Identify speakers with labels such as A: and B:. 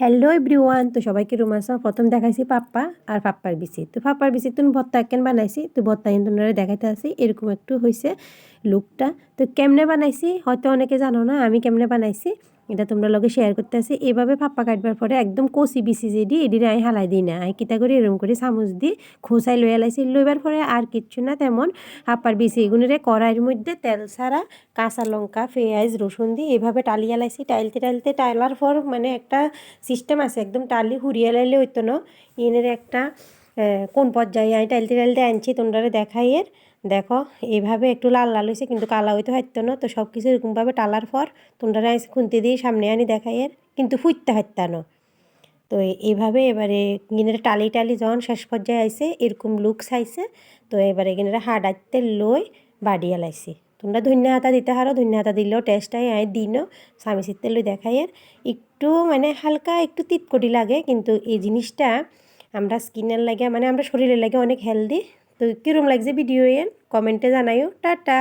A: Hello everyone তো সবাইকে রুমাসা প্রথম দেখাইছি পাপ্পা আর পাপ্পার বিচি। তো পাপ্পার বিচি তুমি ভত্তা কেন বানাইছি? তো ভত্তা কিন্তু দেখাইতে আসি, এরকম একটু হয়েছে লুকটা। তো কেমনে বানাইছি? হয়তো অনেকে জানো না, আমি কেমনে বানাইছি? এটা তোমরা লগে শেয়ার করতে আসি এভাবে পাপ্পা কাটবার পরে একদম কষি বিচি যেডি, এডি আমি হালাই দিই না। আমি কিতা করে এরকম করে চামচ দি খোসাই লইয়া লাইছি। লইবার পরে আর কিচ্ছু না, তেমন পাপ্পার বিচি এগুলোরে কড়াইয়ের মধ্যে তেল ছাড়া কাঁচা লঙ্কা, পেঁয়াজ, রসুন দিয়ে এভাবে টালিয়া লাইছি। টাইলতে টাইলতে টাইলার পর মানে একটা সিস্টেম আছে, একদম টালি হুরিয়া লাইলে হইতো না। ইনের একটা কোন পর্যায়ে আমি টাইলতে টাইলতে আনছি তোমরা দেখাইয়ের দেখো, এইভাবে একটু লাল লাল হয়েছে কিন্তু কালা হইতে হারতো না। তো সব কিছু এরকমভাবে টালার পর তোমরা আইসে খুনতে দিয়ে সামনে আনি দেখাই এর, কিন্তু ফুটতে হারতা না। তো এইভাবে এবারে গিনের টালি টালি যখন শেষ পর্যায়ে আইসে এরকম লুকস আইসে তো এবারে গিনের হাডাইতে লই বাড়িয়া লাইছি তোমরা ধন্য হাতা দিতে হারো ধন্য হাতা দিলেও টেস্টটাই আয় দিনও স্বামী সিতে লই দেখাই আর একটু মানে হালকা একটু তিতকটি লাগে, কিন্তু এই জিনিসটা আমরা স্কিনের লাগে মানে আমরা শরীরের লাগে অনেক হেলদি তো কীরকম লাগছে ভিডিও এর? কমেন্টে জানাইও। টাটা!